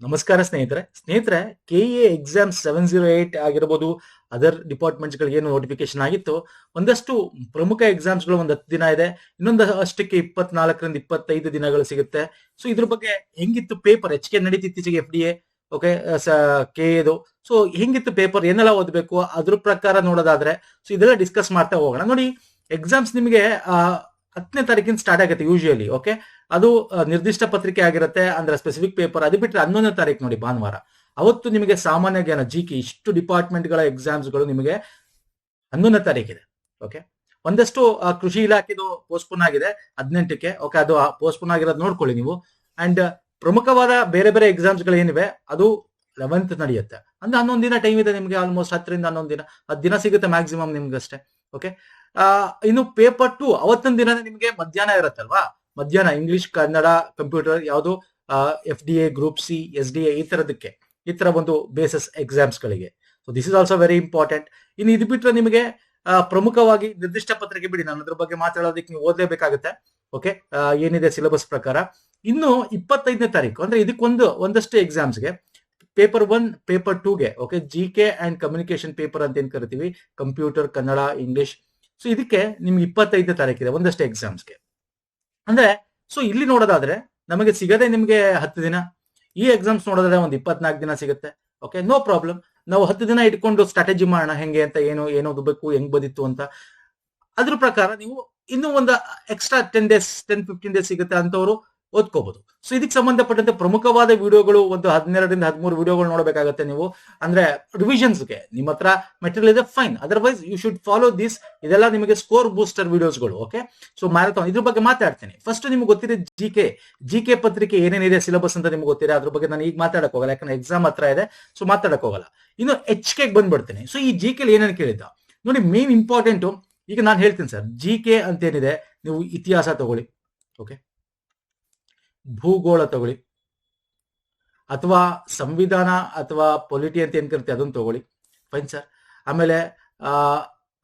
ನಮಸ್ಕಾರ ಸ್ನೇಹಿತರೆ. ಸ್ನೇಹಿತರೆ K A exam seven zero eight ಆಗಿರ್ಬೋದು ಅದರ್ ಡಿಪಾರ್ಟ್ಮೆಂಟ್ಸ್ ಗಳಿಗೆ ಏನು ನೋಟಿಫಿಕೇಶನ್ ಆಗಿತ್ತು. ಒಂದಷ್ಟು ಪ್ರಮುಖ ಎಕ್ಸಾಮ್ಸ್ಗಳು ಒಂದು ಹತ್ತು ದಿನ ಇದೆ. ಇನ್ನೊಂದು ಅಷ್ಟಕ್ಕೆ ಇಪ್ಪತ್ನಾಲ್ಕರಿಂದ ಇಪ್ಪತ್ತೈದು ದಿನಗಳು ಸಿಗುತ್ತೆ. ಸೊ ಇದ್ರ ಬಗ್ಗೆ ಹೆಂಗಿತ್ತು ಪೇಪರ್ ಎಚ್ ಕೆ ನಡೀತು ಇತ್ತೀಚೆಗೆ F D A okay K ಎದು ಸೊ ಹೆಂಗಿತ್ತು ಪೇಪರ್ ಏನೆಲ್ಲ ಓದಬೇಕು? ಅದ್ರ ಪ್ರಕಾರ ನೋಡೋದಾದ್ರೆ ಸೊ ಇದೆಲ್ಲ ಡಿಸ್ಕಸ್ ಮಾಡ್ತಾ ಹೋಗೋಣ. ನೋಡಿ ಎಕ್ಸಾಮ್ಸ್ ನಿಮಗೆ ಹತ್ತನೇ ತಾರೀಕಿನ ಸ್ಟಾರ್ಟ್ ಆಗುತ್ತೆ ಯೂಶುವಲಿ ಓಕೆ ಅದು ನಿರ್ದಿಷ್ಟ ಪತ್ರಿಕೆ ಆಗಿರುತ್ತೆ, ಅಂದ್ರೆ ಸ್ಪೆಸಿಫಿಕ್ ಪೇಪರ್ ಅದು ಬಿಟ್ಟರೆ ಹನ್ನೊಂದನೇ ತಾರೀಕು ನೋಡಿ ಭಾನುವಾರ. ಅವತ್ತು ನಿಮಗೆ ಸಾಮಾನ್ಯ ಜ್ಞಾನ ಜಿ ಕೆ ಇಷ್ಟು ಡಿಪಾರ್ಟ್ಮೆಂಟ್ಗಳ ಎಕ್ಸಾಮ್ಸ್ಗಳು ನಿಮಗೆ ಹನ್ನೊಂದನೇ ತಾರೀಕಿದೆ ಓಕೆ ಒಂದಷ್ಟು ಕೃಷಿ ಇಲಾಖೆದು ಪೋಸ್ಟ್ಪೋನ್ ಆಗಿದೆ, ಹದಿನೆಂಟಕ್ಕೆ ಓಕೆ ಅದು ಪೋಸ್ಟ್ಪೋನ್ ಆಗಿರೋದು ನೋಡ್ಕೊಳ್ಳಿ ನೀವು. ಅಂಡ್ ಪ್ರಮುಖವಾದ ಬೇರೆ ಬೇರೆ ಎಕ್ಸಾಮ್ಸ್ಗಳು ಏನಿವೆ, ಅದು ಲೆವೆಂತ್ ನಡೆಯುತ್ತೆ. ಅಂದ್ರೆ ಹನ್ನೊಂದು ದಿನ ಟೈಮ್ ಇದೆ ನಿಮಗೆ ಆಲ್ಮೋಸ್ಟ್ ಹತ್ತರಿಂದ ಹನ್ನೊಂದು ದಿನ. ಹತ್ತು ದಿನ ಸಿಗುತ್ತೆ ಮ್ಯಾಕ್ಸಿಮಮ್ ನಿಮ್ಗೆ ಅಷ್ಟೇ ಓಕೆ ಇನ್ನು ಪೇಪರ್ ಟು ಅವತ್ತಿನ ದಿನ ನಿಮಗೆ ಮಧ್ಯಾಹ್ನ ಇರುತ್ತಲ್ವಾ? ಮಧ್ಯಾಹ್ನ ಇಂಗ್ಲಿಷ್ ಕನ್ನಡ ಕಂಪ್ಯೂಟರ್ ಯಾವುದು F D A group C S D A ಈ ತರದಕ್ಕೆ ಈ ತರ ಒಂದು ಬೇಸಸ್ ಎಕ್ಸಾಮ್ಸ್ ಗಳಿಗೆ. So this is also very important ಇನ್ನು ಇದು ಬಿಟ್ಟರೆ ನಿಮಗೆ ಪ್ರಮುಖವಾಗಿ ನಿರ್ದಿಷ್ಟ ಪತ್ರಿಕೆ ಬಿಡಿ. ನಾನು ಅದ್ರ ಬಗ್ಗೆ ಮಾತಾಡೋದಕ್ಕೆ ನೀವು ಓದಲೇಬೇಕಾಗುತ್ತೆ. ಓಕೆ ಏನಿದೆ ಸಿಲೆಬಸ್ ಪ್ರಕಾರ? ಇನ್ನು ಇಪ್ಪತ್ತೈದನೇ ತಾರೀಕು, ಅಂದ್ರೆ ಇದಕ್ಕೊಂದು, ಒಂದಷ್ಟು ಎಕ್ಸಾಮ್ಸ್ಗೆ paper one paper ಟೂಗೆ okay G K and communication paper ಅಂತ ಏನ್ ಕರಿತೀವಿ? ಕಂಪ್ಯೂಟರ್ ಕನ್ನಡ ಇಂಗ್ಲಿಷ್ ಸೊ ಇದಕ್ಕೆ ನಿಮ್ಗೆ ಇಪ್ಪತ್ತೈದನೇ ತಾರೀಕಿದೆ ಒಂದಷ್ಟು ಎಕ್ಸಾಮ್ಸ್ಗೆ ಅಂದ್ರೆ ಸೊ ಇಲ್ಲಿ ನೋಡೋದಾದ್ರೆ, ನಮಗೆ ಸಿಗದೆ ನಿಮಗೆ ಹತ್ತು ದಿನ. ಈ ಎಕ್ಸಾಮ್ಸ್ ನೋಡೋದಾದ್ರೆ ಒಂದು ಇಪ್ಪತ್ನಾಲ್ಕು ದಿನ ಸಿಗುತ್ತೆ. ಓಕೆ ನೋ ಪ್ರಾಬ್ಲಮ್ ನಾವು ಹತ್ತು ದಿನ ಇಟ್ಕೊಂಡು ಸ್ಟ್ರಾಟಜಿ ಮಾಡೋಣ, ಹೆಂಗೆ ಅಂತ, ಏನು ಏನು ಓದಬೇಕು ಹೆಂಗ್ ಬದಿತ್ತು ಅಂತ. ಅದ್ರ ಪ್ರಕಾರ ನೀವು ಇನ್ನೂ ಒಂದು extra ten days ten fifteen days ಸಿಗುತ್ತೆ ಅಂತವರು ಓದ್ಕೋಬಹುದು ಸೊ ಇದಕ್ಕೆ ಸಂಬಂಧಪಟ್ಟಂತೆ ಪ್ರಮುಖವಾದ ವಿಡಿಯೋಗಳು ಒಂದು ಹದಿನೆರಡರಿಂದ ಹದಿಮೂರು ವಿಡಿಯೋಗಳು ನೋಡಬೇಕಾಗುತ್ತೆ ನೀವು. ಅಂದ್ರೆ ರಿವಿಷನ್ಸ್ಗೆ ನಿಮ್ಮ ಹತ್ರ ಮೆಟೀರಿಯಲ್ ಇದೆ fine otherwise you should follow this ಇದೆಲ್ಲ ನಿಮಗೆ ಸ್ಕೋರ್ ಬೂಸ್ಟರ್ ವಿಡಿಯೋಸ್ಗಳು ಓಕೆ ಸೊ ಮ್ಯಾರಥಾನ್ ಇದ್ರ ಬಗ್ಗೆ ಮಾತಾಡ್ತೀನಿ. ಫಸ್ಟ್ ನಿಮ್ಗೆ ಗೊತ್ತಿದೆ ಜಿ ಕೆ ಜಿ ಕೆ ಪತ್ರಿಕೆ ಏನೇನಿದೆ ಸಿಲೆಬಸ್ ಅಂತ ನಿಮ್ಗೆ ಗೊತ್ತಿದೆ. ಅದ್ರ ಬಗ್ಗೆ ನಾನು ಈಗ ಮಾತಾಡಕ್ ಹೋಗಲ್ಲ, ಯಾಕಂದ್ರೆ ಎಕ್ಸಾಮ್ ಹತ್ರ ಇದೆ. ಸೊ ಮಾತಾಡಕ್ ಹೋಗಲ್ಲ. ಇನ್ನು ಎಚ್ ಕೆ ಬಂದ್ಬಿಡ್ತೀನಿ. ಸೊ ಈ ಜಿ ಕೆ ಏನೇನು ಕೇಳಿದ್ದ? ನೋಡಿ ಮೇನ್ ಇಂಪಾರ್ಟೆಂಟ್ ಈಗ ನಾನು ಹೇಳ್ತೀನಿ ಸರ್ ಜಿ ಕೆ ಅಂತ ಏನಿದೆ ನೀವು ಇತಿಹಾಸ ತಗೊಳ್ಳಿ ಓಕೆ ಭೂಗೋಳ ತಗೊಳ್ಳಿ. ಅಥವಾ ಸಂವಿಧಾನ ಅಥವಾ ಪೊಲಿಟಿ ಅಂತ ಏನ್ ಕರಿತೀವಿ ಅದನ್ನು ತಗೊಳ್ಳಿ. ಫೈನ್ ಸರ್ ಆಮೇಲೆ, ಆ,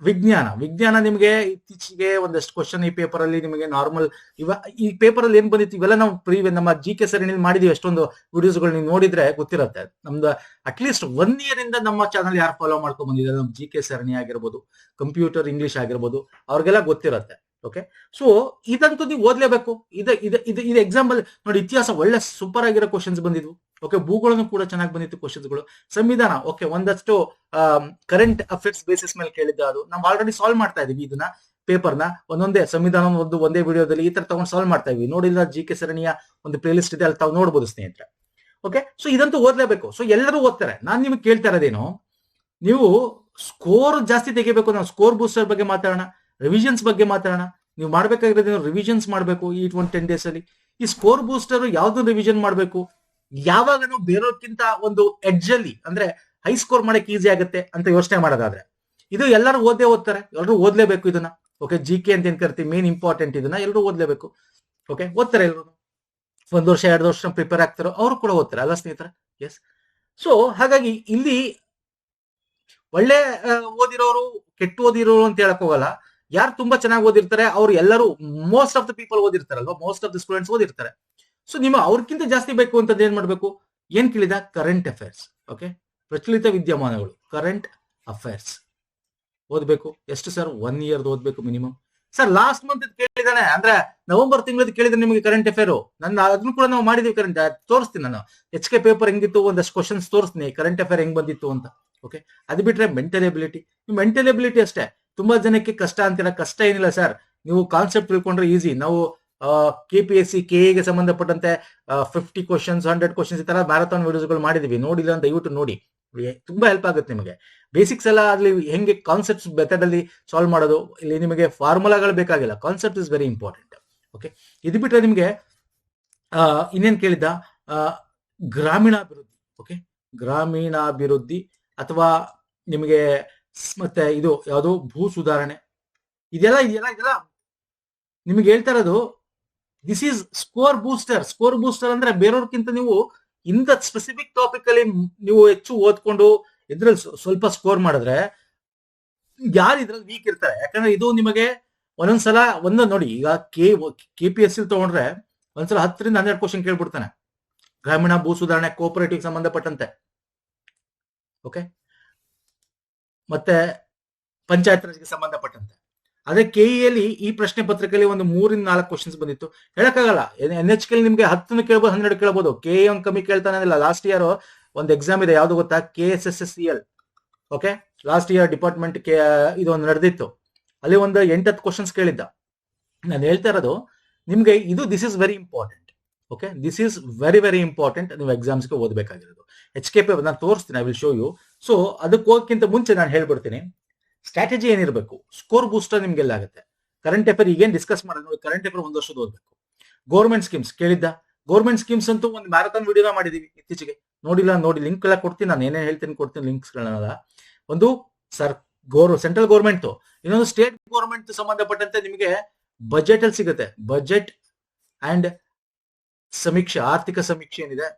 ವಿಜ್ಞಾನ. ವಿಜ್ಞಾನ ನಿಮಗೆ ಇತ್ತೀಚೆಗೆ ಒಂದಷ್ಟು ಕ್ವಶನ್ ಈ ಪೇಪರ್ ಅಲ್ಲಿ ನಿಮಗೆ ನಾರ್ಮಲ್ ಇವ, ಈ ಪೇಪರ್ ಅಲ್ಲಿ ಏನ್ ಬಂದಿತ್ತು? ಇವೆಲ್ಲ ನಾವು ಪ್ರೀ ನಮ್ಮ ಜಿ ಕೆ ಸರಣಿಯಲ್ಲಿ ಮಾಡಿದೀವಿ ಎಷ್ಟೊಂದು ವಿಡಿಯೋಸ್ಗಳು ನೀವು ನೋಡಿದ್ರೆ ಗೊತ್ತಿರುತ್ತೆ. ನಮ್ದು ಅಟ್ಲೀಸ್ಟ್ ಒನ್ ಇಯರ್ ಇಂದ ನಮ್ಮ ಚಾನಲ್ ಯಾರು ಫಾಲೋ ಮಾಡ್ಕೊಂಡ್ ಬಂದಿದ್ದಾರೆ? ನಮ್ಮ ಜಿ ಕೆ ಸರಣಿ ಆಗಿರ್ಬೋದು ಕಂಪ್ಯೂಟರ್ ಇಂಗ್ಲಿಷ್ ಆಗಿರ್ಬೋದು, ಅವ್ರಿಗೆಲ್ಲ ಗೊತ್ತಿರುತ್ತೆ. ಓಕೆ ಸೊ ಇದಂತೂ ನೀವು ಓದ್ಲೇಬೇಕು. ಇದು ಇದು ಎಕ್ಸಾಂಪಲ್ ನೋಡಿ ಇತಿಹಾಸ ಒಳ್ಳೆ ಸೂಪರ್ ಆಗಿರೋ ಕ್ವಶನ್ಸ್ ಬಂದಿದ್ವು. ಓಕೆ ಭೂಗೋಳನು ಕೂಡ ಚೆನ್ನಾಗಿ ಬಂದಿತ್ತು ಕ್ವಶನ್ಸ್ಗಳು ಸಂವಿಧಾನ ಓಕೆ ಒಂದಷ್ಟು ಕರೆಂಟ್ ಅಫೇರ್ಸ್ ಬೇಸಿಸ್ ಮೇಲೆ ಕೇಳಿದ್ದ ಅದು. ನಾವು ಆಲ್ರೆಡಿ ಸಾಲ್ವ್ ಮಾಡ್ತಾ ಇದೀವಿ ಇದನ್ನ ಪೇಪರ್ನ ಒಂದೊಂದೇ ಸಂವಿಧಾನ ಒಂದು, ಒಂದೇ ವಿಡಿಯೋದಲ್ಲಿ ಈ ತರ ತಗೊಂಡು ಸಾಲ್ವ್ ಮಾಡ್ತಾ ಇದೀವಿ ನೋಡಿಲ್ಲ ಜಿ ಕೆ ಸರಣಿಯ ಒಂದು ಪ್ಲೇ ಲಿಸ್ಟ್ ಇದೆ, ಅಲ್ಲಿ ತಾವು ನೋಡ್ಬೋದು ಸ್ನೇಹಿತರೆ. ಓಕೆ ಸೊ ಇದಂತೂ ಓದ್ಲೇಬೇಕು. ಸೊ ಎಲ್ಲರೂ ಓದ್ತಾರೆ. ನಾನು ನಿಮಗೆ ಕೇಳ್ತಾ ಇರೋದೇನು, ನೀವು ಸ್ಕೋರ್ ಜಾಸ್ತಿ ತೆಗಿಬೇಕು ನಾವು ಸ್ಕೋರ್ ಬೂಸ್ಟರ್ ಬಗ್ಗೆ ಮಾತಾಡೋಣ. ರಿವಿಷನ್ಸ್ ಬಗ್ಗೆ ಮಾತಾಡೋಣ. ನೀವು ಮಾಡ್ಬೇಕಾಗಿರೋದು ರಿವಿಷನ್ಸ್ ಮಾಡಬೇಕು ಈ ಒನ್ ಟೆನ್ ಡೇಸ್ ಅಲ್ಲಿ? ಈ ಸ್ಕೋರ್ ಬೂಸ್ಟರ್ ಯಾವ್ದು ರಿವಿಷನ್ ಮಾಡಬೇಕು? ಯಾವಾಗ ನಾವು ಬೇರೋಕ್ಕಿಂತ ಒಂದು ಎಡ್ಜ್ ಅಲ್ಲಿ, ಅಂದ್ರೆ ಹೈ ಸ್ಕೋರ್ ಮಾಡಕ್ಕೆ ಈಸಿ ಆಗುತ್ತೆ ಅಂತ ಯೋಚನೆ ಮಾಡೋದಾದ್ರೆ. ಇದು ಎಲ್ಲರೂ ಓದೇ ಓದ್ತಾರೆ. ಎಲ್ಲರೂ ಓದ್ಲೇಬೇಕು ಇದನ್ನ. ಓಕೆ ಜಿ ಕೆ ಅಂತ ಏನ್ ಕರಿತೀವಿ? ಮೇನ್ ಇಂಪಾರ್ಟೆಂಟ್ ಇದನ್ನ ಎಲ್ಲರೂ ಓದ್ಲೇಬೇಕು. ಓಕೆ ಓದ್ತಾರೆ ಎಲ್ಲರೂ. ಒಂದು ವರ್ಷ, ಎರಡು ವರ್ಷ ಪ್ರಿಪೇರ್ ಆಗ್ತಾರೋ ಅವರು ಕೂಡ ಓದ್ತಾರೆ, ಅಲ್ಲ ಸ್ನೇಹಿತರ? ಎಸ್ ಸೊ ಹಾಗಾಗಿ ಇಲ್ಲಿ ಒಳ್ಳೆ ಓದಿರೋರು, ಕೆಟ್ಟು ಓದಿರೋರು ಅಂತ ಹೇಳಕ್ ಹೋಗಲ್ಲ. ಯಾರು ತುಂಬಾ ಚೆನ್ನಾಗಿ ಓದಿರ್ತಾರೆ, ಅವ್ರು ಎಲ್ಲರೂ ಮೋಸ್ಟ್ ಆಫ್ ದ ಪೀಪಲ್ ಓದಿರ್ತಾರಲ್ವಾ? ಮೋಸ್ಟ್ ಆಫ್ ದ ಸ್ಟೂಡೆಂಟ್ಸ್ ಓದಿರ್ತಾರೆ. ಸೊ ನಿಮ್ಮ ಅವ್ರಕ್ಕಿಂತ ಜಾಸ್ತಿ ಬೇಕು ಅಂತದ್ದು ಏನ್ ಮಾಡ್ಬೇಕು? ಏನ್ ಕೇಳಿದ? ಕರೆಂಟ್ ಅಫೇರ್ಸ್ ಓಕೆ ಪ್ರಚಲಿತ ವಿದ್ಯಮಾನಗಳು ಕರೆಂಟ್ ಅಫೇರ್ಸ್ ಓದ್ಬೇಕು? ಎಷ್ಟು ಸರ್ ಒನ್ ಇಯರ್ ಓದ್ಬೇಕು ಮಿನಿಮಮ್ ಸರ್ ಲಾಸ್ಟ್ ಮಂತ್ ಕೇಳಿದಾನೆ, ಅಂದ್ರೆ ನವೆಂಬರ್ ತಿಂಗಳದ್ದು ಕೇಳಿದ್ರೆ ನಿಮಗೆ ಕರೆಂಟ್ ಅಫೇರ್ ನನ್ನ ಅದನ್ನು ಕೂಡ ನಾವು ಮಾಡಿದೀವಿ ಕರೆಂಟ್ ತೋರಿಸ್ತೀನಿ ನಾನು. ಎಚ್ ಕೆ ಪೇಪರ್ ಹೆಂಗಿತ್ತು, ಒಂದಷ್ಟು ಕ್ವಶನ್ಸ್ ತೋರಿಸ್ತೀನಿ ಕರೆಂಟ್ ಅಫೇರ್ ಹೆಂಗ್ ಬಂದಿತ್ತು ಅಂತ ಓಕೆ ಅದು ಬಿಟ್ರೆ ಮೆಂಟಲ್ ಎಬಿಲಿಟಿ ಮೆಂಟಲ್ ಎಬಿಲಿಟಿ ಅಷ್ಟೇ. ತುಂಬಾ ಜನಕ್ಕೆ ಕಷ್ಟ ಅಂತೀರ ಕಷ್ಟ ಏನಿಲ್ಲ ಸರ್ ನೀವು ಕಾನ್ಸೆಪ್ಟ್ ತಿಳ್ಕೊಂಡ್ರೆ ಈಸಿ ನಾವು K P S C K ಗೆ ಸಂಬಂಧಪಟ್ಟಂತೆ ಫಿಫ್ಟಿ ಕ್ವಶನ್ಸ್ ಹಂಡ್ರೆಡ್ ಕ್ವಶನ್ಸ್ ಈ ತರ ಮ್ಯಾರಥಾನ್ ವಿಡಿಯೋಸ್ಗಳು ಮಾಡಿದೀವಿ. ನೋಡಿಲ್ಲ ಅಂತ ದಯವಿಟ್ಟು ನೋಡಿ. ತುಂಬಾ ಹೆಲ್ಪ್ ಆಗುತ್ತೆ ನಿಮಗೆ. ಬೇಸಿಕ್ಸ್ ಎಲ್ಲ ಅಲ್ಲಿ ಹೆಂಗೆ ಕಾನ್ಸೆಪ್ಟ್ಸ್ ಮೆಥಡ್ ಅಲ್ಲಿ ಸಾಲ್ವ್ ಮಾಡೋದು, ಇಲ್ಲಿ ನಿಮಗೆ ಫಾರ್ಮುಲಾಗಳು ಬೇಕಾಗಿಲ್ಲ. Concept is very important okay ಇದು ಬಿಟ್ರೆ ನಿಮಗೆ ಇನ್ನೇನು ಕೇಳಿದ್ದ? ಗ್ರಾಮೀಣಾಭಿವೃದ್ಧಿ. ಓಕೆ ಗ್ರಾಮೀಣಾಭಿವೃದ್ಧಿ ಅಥವಾ ನಿಮಗೆ ಮತ್ತೆ ಇದು ಯಾವುದು ಭೂ ಸುಧಾರಣೆ. ಇದೆಲ್ಲ ಇದೆಲ್ಲ ಇದೆಲ್ಲ? ನಿಮಗೆ ಹೇಳ್ತಾ ಇರೋದು this is score booster score booster ಅಂದ್ರೆ ಬೇರೆಯವ್ರಕ್ಕಿಂತ ನೀವು ಇಂದ ಸ್ಪೆಸಿಫಿಕ್ ಟಾಪಿಕ್ ಅಲ್ಲಿ ನೀವು ಹೆಚ್ಚು ಓದ್ಕೊಂಡು ಇದ್ರಲ್ಲಿ ಸ್ವಲ್ಪ ಸ್ಕೋರ್ ಮಾಡಿದ್ರೆ, ಯಾರು ಇದ್ರಲ್ಲಿ ವೀಕ್ ಇರ್ತಾರೆ? ಯಾಕಂದ್ರೆ ಇದು ನಿಮಗೆ ಒಂದೊಂದ್ಸಲ ಒಂದೊಂದು ನೋಡಿ, ಈಗ ಕೆ ಕೆ ಪಿ ಎಸ್ ತಗೊಂಡ್ರೆ ಒಂದ್ಸಲ ಹತ್ತರಿಂದ ಹನ್ನೆರಡು ಕ್ವಶನ್ ಕೇಳ್ಬಿಡ್ತಾನೆ. ಗ್ರಾಮೀಣ ಭೂ ಸುಧಾರಣೆ ಕೋಪರೇಟಿವ್ ಸಂಬಂಧಪಟ್ಟಂತೆ. ಓಕೆ ಮತ್ತೆ ಪಂಚಾಯತ್ ರಾಜ್ಗೆ ಸಂಬಂಧಪಟ್ಟಂತೆ. ಅದೇ ಕೆಇಯಲ್ಲಿ ಈ ಪ್ರಶ್ನೆ ಪತ್ರಿಕೆಯಲ್ಲಿ ಒಂದು ಮೂರಿಂದ ನಾಲ್ಕು ಕ್ವಶನ್ಸ್ ಬಂದಿತ್ತು. ಹೇಳಕ್ಕಾಗಲ್ಲ. ಎನ್ ಎಚ್ ಕೆ ನಿಮ್ಗೆ ಹತ್ತನ್ನು ಕೇಳಬಹುದು ಹನ್ನೆರಡು ಕೇಳಬಹುದು ಕೆ ಎ ಒಂದು ಕಮ್ಮಿ ಕೇಳ್ತಾನೆ ಇಲ್ಲ ಲಾಸ್ಟ್ ಇಯರ್ ಒಂದು ಎಕ್ಸಾಮ್ ಇದೆ. ಯಾವ್ದು ಗೊತ್ತಾ? K S S S L okay last year department K ಇದು ಒಂದು ನಡೆದಿತ್ತು. ಅಲ್ಲಿ ಒಂದು ಎಂಟತ್ತು ಕ್ವಶನ್ಸ್ ಕೇಳಿದ್ದ. ನಾನು ಹೇಳ್ತಾ ಇರೋದು, ನಿಮ್ಗೆ ಇದು this is very important okay this is very very important ನೀವು ಎಕ್ಸಾಮ್ಸ್ಗೆ ಓದಬೇಕಾಗಿರೋದು. ಎಚ್ ಕೆ ಪಿ ನಾನು ತೋರಿಸ್ತೀನಿ I will show you so ಅದಕ್ಕೆ ಹೋಗಕ್ಕಿಂತ ಮುಂಚೆ ನಾನು ಹೇಳ್ಬಿಡ್ತೀನಿ ಸ್ಟ್ರಾಟಜಿ ಏನಿರಬೇಕು? ಸ್ಕೋರ್ ಬೂಸ್ಟರ್ ನಿಮ್ಗೆಲ್ಲ ಆಗುತ್ತೆ. ಕರೆಂಟ್ ಅಫೇರ್ ಈಗೇನು ಡಿಸ್ಕಸ್ ಮಾಡೋದು? ಕರೆಂಟ್ ಅಫೇರ್ ಒಂದು ವರ್ಷದ ಓದಬೇಕು. ಗೌರ್ಮೆಂಟ್ ಸ್ಕೀಮ್ಸ್ ಕೇಳಿದ್ದ? ಗೌರ್ಮೆಂಟ್ ಸ್ಕೀಮ್ಸ್ ಅಂತೂ ಒಂದು ಮ್ಯಾರಥಾನ್ ವಿಡಿಯೋ ಮಾಡಿದೀವಿ ಇತ್ತೀಚೆಗೆ. ನೋಡಿಲ್ಲ, ನೋಡಿ ಲಿಂಕ್ ಎಲ್ಲ ಕೊಡ್ತೀನಿ. ನಾನು ಏನೇನು ಹೇಳ್ತೀನಿ ಕೊಡ್ತೀನಿ ಲಿಂಕ್ಸ್ಗಳನ್ನೆಲ್ಲ ಒಂದು ಸರ್, ಗೌರ್ ಸೆಂಟ್ರಲ್ ಗೌರ್ಮೆಂಟ್ ಇನ್ನೊಂದು ಸ್ಟೇಟ್ ಗೌರ್ಮೆಂಟ್ ಸಂಬಂಧಪಟ್ಟಂತೆ ನಿಮಗೆ ಬಜೆಟ್ ಅಲ್ಲಿ ಸಿಗುತ್ತೆ. ಬಜೆಟ್ ಅಂಡ್ ಸಮೀಕ್ಷೆ, ಆರ್ಥಿಕ ಸಮೀಕ್ಷೆ ಏನಿದೆ,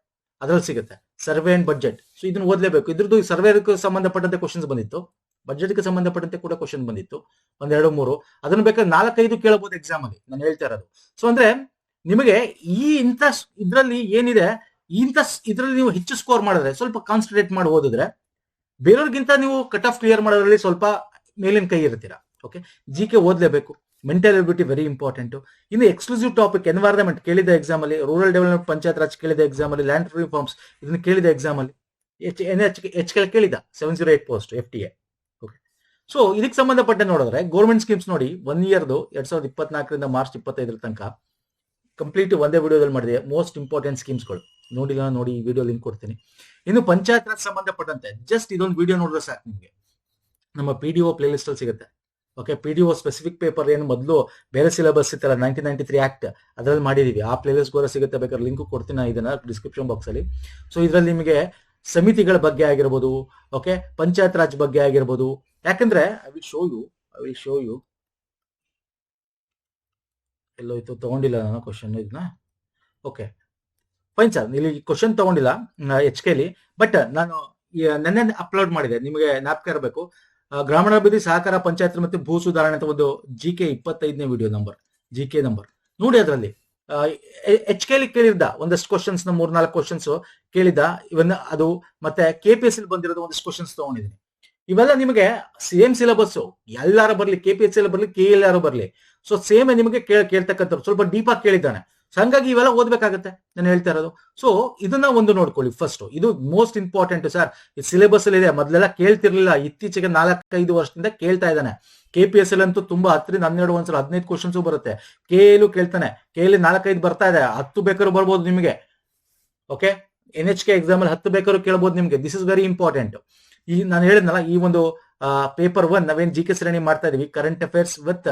ಅದ್ರಲ್ಲಿ ಸಿಗುತ್ತೆ. Survey and budget. ಸೊ ಇದನ್ನ ಓದಲೇಬೇಕು. ಇದ್ರದ್ದು ಸರ್ವೆಗೆ ಸಂಬಂಧಪಟ್ಟಂತೆ ಕ್ವಶನ್ಸ್ ಬಂದಿತ್ತು. ಬಜೆಟ್ಗೆ ಸಂಬಂಧಪಟ್ಟಂತೆ ಕೂಡ ಕ್ವಶನ್ ಬಂದಿತ್ತು. ಒಂದೆರಡು ಮೂರು. ಅದನ್ನ ಬೇಕಾದ್ರೆ ನಾಲ್ಕೈದು ಕೇಳಬಹುದು ಎಕ್ಸಾಮ್ ಅಲ್ಲಿ. ನಾನು ಹೇಳ್ತಾ ಇರೋದು. ಸೊ ಅಂದ್ರೆ ನಿಮಗೆ ಈ ಇಂಥ ಇದರಲ್ಲಿ ಏನಿದೆ? ಇಂಥ ಇದರಲ್ಲಿ ನೀವು ಹೆಚ್ಚು ಸ್ಕೋರ್ ಮಾಡಿದ್ರೆ, ಸ್ವಲ್ಪ ಕಾನ್ಸಂಟ್ರೇಟ್ ಮಾಡಿ ಓದಿದ್ರೆ, ಬೇರೆಯವ್ರಿಗಿಂತ ನೀವು ಕಟ್ ಆಫ್ ಕ್ಲಿಯರ್ ಮಾಡೋದ್ರಲ್ಲಿ ಸ್ವಲ್ಪ ಮೇಲಿನ ಕೈ ಇರ್ತೀರಾ. ಓಕೆ ಜಿ ಕೆ ಓದ್ಲೇಬೇಕು. ಮೆಂಟಲ್ ಎಬಿಲಿಟಿ ವೆರಿ ಇಂಪಾರ್ಟೆಂಟ್ ಇನ್ನು ಎಕ್ಸ್ಕ್ಲೂಸಿವ್ ಟಾಪಿಕ್ ಎನ್ವೈರನ್ಮೆಂಟ್ ಕೇಳಿದ ಎಕ್ಸಾಮ್ ಅಲ್ಲಿ ರೂರಲ್ ಡೆವಲಪ್ಮೆಂಟ್ ಪಂಚಾಯತ್ ರಾಜ್ ಕೇಳಿದ ಎಕ್ಸಾಮ್ ಅಲ್ಲಿ ಲ್ಯಾಂಡ್ ರಿಫಾರ್ಮ್ಸ್ ಇದನ್ನ ಕೇಳಿದ ಎಕ್ಸಾಮ್ ಅಲ್ಲಿ H N H H K ಕೇಳಿದ seven zero eight post F T A okay so ಇದಕ್ಕೆ ಸಂಬಂಧಪಟ್ಟ ನೋಡಿದ್ರೆ ಗೌರ್ಮೆಂಟ್ ಸ್ಕೀಮ್ಸ್ ನೋಡಿ ಒನ್ ಇಯರ್ದು ಎರಡ್ ಸಾವಿರದ ಇಪ್ಪತ್ನಾಲ್ಕರಿಂದ ಮಾರ್ಚ್ ಇಪ್ಪತ್ತೈದರ ತನಕ ಕಂಪ್ಲೀಟ್ ಒಂದೇ ವಿಡಿಯೋದಲ್ಲಿ ಮಾಡಿದೆ ಮೋಸ್ಟ್ ಇಂಪಾರ್ಟೆಂಟ್ ಸ್ಕೀಮ್ಸ್ಗಳು ನೋಡಿಲ್ಲ, ನೋಡಿ ಈ ವಿಡಿಯೋ ಲಿಂಕ್ ಕೊಡ್ತೀನಿ. ಇನ್ನು ಪಂಚಾಯತ್ ರಾಜ್ ಸಂಬಂಧಪಟ್ಟಂತೆ ಜಸ್ಟ್ ಇದೊಂದು ವಿಡಿಯೋ ನೋಡಿದ್ರೆ ಸಾಕು ನಿಮಗೆ. ನಮ್ಮ P D O playlist ಅಲ್ಲಿ ಸಿಗುತ್ತೆ. Okay P D O specific paper ಏನು ಮೊದಲು ಬೇರೆ ಸಿಲೆಬಸ್ ಇತ್ತಲ್ಲ ನೈನ್ಟೀನ್ ನೈನ್ಟಿ ತ್ರೀ ಆಕ್ಟ್ ಅದರಲ್ಲಿ ಮಾಡಿದೀವಿ. ಆ ಪ್ಲೇ ಲಿಸ್ಟ್ ಕೂಡ ಸಿಗುತ್ತೆ ಬೇಕಾದ್ರೆ ಲಿಂಕ್ ಕೊಡ್ತೀನಿ ನಾನು ಇದನ್ನ ಡಿಸ್ಕ್ರಿಪ್ಷನ್ ಬಾಕ್ಸ್ ಅಲ್ಲಿ. ಸೊ ಇದರಲ್ಲಿ ನಿಮಗೆ ಸಮಿತಿಗಳ ಬಗ್ಗೆ ಆಗಿರ್ಬೋದು ಓಕೆ ಪಂಚಾಯತ್ ರಾಜ್ ಬಗ್ಗೆ ಆಗಿರ್ಬೋದು. ಯಾಕಂದ್ರೆ I will show you I will show you ಎಲ್ಲೋಯ್ತು ತಗೊಂಡಿಲ್ಲ ನಾನು ಕ್ವಶನ್ ಇದನ್ನ. ಓಕೆ ಫೈನ್ ಸರ್ ಇಲ್ಲಿ ಕ್ವಶನ್ ತಗೊಂಡಿಲ್ಲ ಎಚ್ ಕೆಲಿ ಬಟ್ ನಾನು ನೆನ್ನೆ ಅಪ್ಲೋಡ್ ಮಾಡಿದೆ. ನಿಮಗೆ ಜ್ಞಾಪಕ ಇರಬೇಕು. ಗ್ರಾಮೀಣಾಭಿವೃದ್ಧಿ ಸಹಕಾರ ಪಂಚಾಯತ್ ಮತ್ತು ಭೂ ಸುಧಾರಣೆ ಅಂತ ಒಂದು ಜಿ ಕೆ ಇಪ್ಪತ್ತೈದನೇ video number G K number ನೋಡಿ ಅದರಲ್ಲಿ. ಎಚ್ ಕೆಲಿ ಕೇಳಿದ್ದ ಒಂದಷ್ಟು ಕ್ವಶನ್ಸ್ನ ಮೂರ್ನಾಲ್ಕು ಕ್ವಶನ್ಸ್ ಕೇಳಿದ್ದ. ಇವನ್ನ ಅದು ಮತ್ತೆ ಕೆ ಪಿ ಎಸ್ ಬಂದಿರೋದು ಒಂದಷ್ಟು ಕ್ವಶನ್ಸ್ ತಗೊಂಡಿದ್ದೀನಿ. ಇವೆಲ್ಲ ನಿಮಗೆ ಸೇಮ್ ಸಿಲೆಬಸ್ ಎಲ್ಲಾರು ಬರ್ಲಿ ಕೆ ಪಿ ಎಸ್ ಎಲ್ ಬರ್ಲಿ ಕೆ ಎಲ್ ಆರು ಬರ್ಲಿ. ಸೊ ಸೇಮ್ ನಿಮಗೆ ಕೇಳ್ತಕ್ಕಂಥ ಸ್ವಲ್ಪ ಡೀಪ್ ಆಗಿ ಕೇಳಿದ್ದಾನೆ. ಸೊ ಹಂಗಾಗಿ ಇವೆಲ್ಲ ಓದ್ಬೇಕಾಗತ್ತೆ ನಾನು ಹೇಳ್ತಾ ಇರೋದು. ಸೊ ಇದನ್ನ ಒಂದು ನೋಡ್ಕೊಳ್ಳಿ ಫಸ್ಟ್ ಇದು ಮೋಸ್ಟ್ ಇಂಪಾರ್ಟೆಂಟ್ ಸರ್ ಸಿಲೆಬಸ್ ಅಲ್ಲಿ ಇದೆ. ಮೊದಲೆಲ್ಲ ಕೇಳ್ತಿರ್ಲಿಲ್ಲ. ಇತ್ತೀಚೆಗೆ ನಾಲ್ಕೈದು ವರ್ಷದಿಂದ ಕೇಳ್ತಾ ಇದ್ದಾನೆ. ಕೆ ಪಿ ಎಸ್ ಎಲ್ ಅಂತೂ ತುಂಬಾ ಹತ್ತರಿಂದ ಹನ್ನೆರಡು, ಒಂದ್ಸಲ ಹದಿನೈದು ಕ್ವಶನ್ಸ್ ಬರುತ್ತೆ. ಕೆ ಕೇಳ್ತಾನೆ. ಕೆ ನಾಲ್ಕೈದು ಬರ್ತಾ ಇದೆ. ಹತ್ತು ಬೇಕಾದ್ರೂ ಬರ್ಬೋದು ನಿಮಗೆ. Okay N H K exam ಅಲ್ಲಿ ಹತ್ತು ಬೇಕಾದ್ರೂ ಕೇಳ್ಬೋದು ನಿಮಗೆ. ದಿಸ್ ಇಸ್ ವೆರಿ ಇಂಪಾರ್ಟೆಂಟ್ ಈ ನಾನು ಹೇಳಿದ್ನಲ್ಲ, ಈ ಒಂದು ಪೇಪರ್ ಒನ್ ನಾವೇನು ಜಿ ಕೆ ಶ್ರೇಣಿ ಮಾಡ್ತಾ ಇದೀವಿ. Current affairs with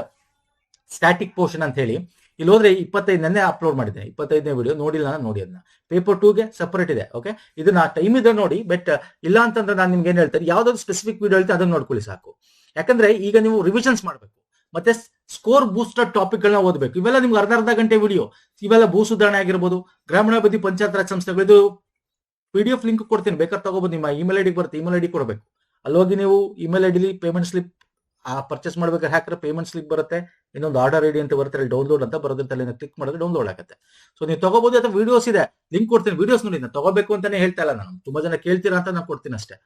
static portion ಅಂತ ಹೇಳಿ. ಇಲ್ಲಿ ಹೋದ್ರೆ ಇಪ್ಪತ್ತೈದು ನೆನ್ನೆ ಅಪ್ಲೋಡ್ ಮಾಡಿದೆ. ಇಪ್ಪತ್ತೈದನೇ ವಿಡಿಯೋ ನೋಡಿಲ್ಲ ನಾನು, ನೋಡಿ ಅದನ್ನ. ಪೇಪರ್ ಟೂಗೆ ಸಪರೇಟ್ ಇದೆ ಓಕೆ ಇದನ್ನ ಟೈಮ್ ಇದೆ ನೋಡಿ ಬಟ್ ಇಲ್ಲ ಅಂತಂದ್ರೆ ನಾನು ನಿಮ್ಗೆ ಏನ್ ಹೇಳ್ತಾರೆ ಯಾವ್ದಾದ್ರು ಸ್ಪೆಸಿಫಿಕ್ ವಿಡಿಯೋ ಹೇಳ್ತೀನಿ, ಅದನ್ನ ನೋಡ್ಕೊಳ್ಳಿ ಸಾಕು. ಯಾಕಂದ್ರೆ ಈಗ ನೀವು ರಿವಿಷನ್ಸ್ ಮಾಡಬೇಕು. ಮತ್ತೆ ಸ್ಕೋರ್ ಬೂಸ್ಟರ್ ಟಾಪಿಕ್ ಗಳನ್ನ ಓದಬೇಕು. ಇವೆಲ್ಲ ನಿಮ್ಗೆ ಅರ್ಧ ಅರ್ಧ ಗಂಟೆ ವಿಡಿಯೋ ಇವೆಲ್ಲ ಭೂ ಸುಧಾರಣೆ ಆಗಿರ್ಬೋದು, ಗ್ರಾಮೀಣಾಭಿವೃದ್ಧಿ ಪಂಚಾಯತ್ ರಾಜ್ ಸಂಸ್ಥೆಗಳು, ಇದು ಪಿ ಡಿ ಲಿಂಕ್ ಕೊಡ್ತೀನಿ. ಬೇಕಾದ್ರೆ ತಗೋಬಹುದು ನಿಮ್ಮ ಇಮೇಲ್ ಐಡಿ ಬರುತ್ತೆ ಇಮೇಲ್ ಐಡಿ ಕೊಡಬೇಕು. ಅಲ್ಲಿ ಹೋಗಿ ನೀವು ಇಮೇಲ್ ಐಡಿಲಿ ಪೇಮೆಂಟ್ ಸ್ಲಿಪ್ ಆ ಪರ್ಚೇಸ್ ಮಾಡ್ಬೇಕಾದ್ರೆ ಹಾಕಿದ್ರೆ ಪೇಮೆಂಟ್ ಸ್ಲಿಪ್ ಬರುತ್ತೆ, ಇನ್ನೊಂದು ಆರ್ಡರ್ ಐಡಿ ಅಂತ ಬರುತ್ತೆ, ಅಲ್ಲಿ ಡೌನ್ಲೋಡ್ ಅಂತ ಅಲ್ಲಿ ಕ್ಲಿಕ್ ಮಾಡಿದ್ರೆ ಡೌನ್ಲೋಡ್ ಆಗುತ್ತೆ. ಸೊ ನೀವು ತಗೋಬಹುದು ಅಥವಾ ವಿಡಿಯೋಸ್ ಇದೆ ಲಿಂಕ್ ಕೊಡ್ತೀನಿ ವಿಡಿಯೋಸ್ ನೋಡಿ, ನಾನು ತಗೋಬೇಕು ಅಂತಾನೆ ಹೇಳ್ತಾ ಇಲ್ಲ ನಾನು. ತುಂಬಾ ಜನ ಕೇಳ್ತೀರಾ ಅಂತ ನಾನು ಕೊಡ್ತೀನಿ ಅಷ್ಟೇ.